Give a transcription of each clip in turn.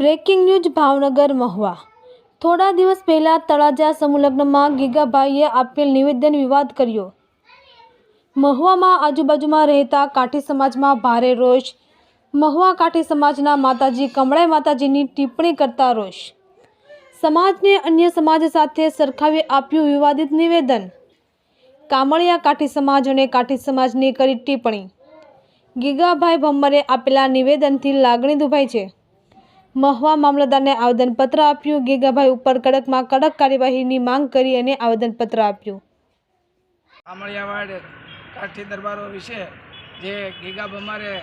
Breaking news Bhavnagar Mahuva. થોડા દિવસ પહેલાં તળાજા સમુલગ્નમાં ગીગાભાઈએ આપેલ નિવેદન વિવાદ કર્યો. મહુવામાં આજુબાજુમાં રહેતા કાઠી સમાજમાં ભારે રોષ. મહુવા કાઠી સમાજના માતાજી કમળાઈ માતાજીની ટિપ્પણી કરતા રોષ. સમાજને અન્ય સમાજ સાથે સરખાવી આપ્યું વિવાદિત નિવેદન. કામળિયા કાઠી સમાજ અને કાઠી સમાજની કરી ટિપ્પણી. ગીગાભાઈ ભમ્મરે આપેલા નિવેદનથી લાગણી દુભાઈ છે. મહુવા મામલતદારને આવેદનપત્ર આપ્યું. ગીગાભાઈ ઉપર કડકમાં કડક કાર્યવાહીની માંગ કરી અને આવેદનપત્ર આપ્યું. આમળિયાવાડ કાઠી દરબારો વિશે જે ગીગા બમારે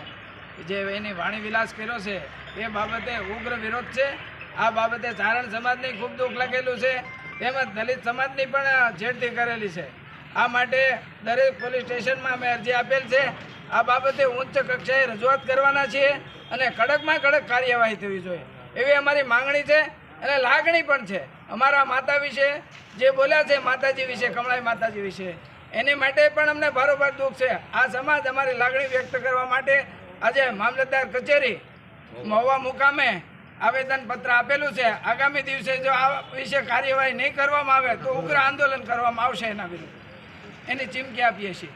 જે એની વાણી વિલાસ કર્યો છે, એ બાબતે ઉગ્ર વિરોધ છે. આ બાબતે ચારણ સમાજની ખૂબ દુઃખ લાગેલું છે. તેમજ દલિત સમાજની પણ છેડતી કરેલી છે. આ માટે દરેક પોલીસ સ્ટેશનમાં અમે અરજી આપેલ છે. આ બાબતે ઉચ્ચ કક્ષાએ રજૂઆત કરવાના છીએ અને કડકમાં કડક કાર્યવાહી થવી જોઈએ. એવી અમારી માંગણી છે અને લાગણી પણ છે. અમારા માતા વિશે જે બોલ્યા છે, માતાજી વિશે, કમળાઈ માતાજી વિશે, એની માટે પણ અમને ભારોભાર દુઃખ છે. આ સમાજ અમારી લાગણી વ્યક્ત કરવા માટે આજે મામલતદાર કચેરી, મહુવા મુકામે આવેદનપત્ર આપેલું છે. આગામી દિવસે જો આ વિશે કાર્યવાહી નહીં કરવામાં આવે તો ઉગ્ર આંદોલન કરવામાં આવશે એના વિરુદ્ધ. એની ચીમકી આપીએ છીએ.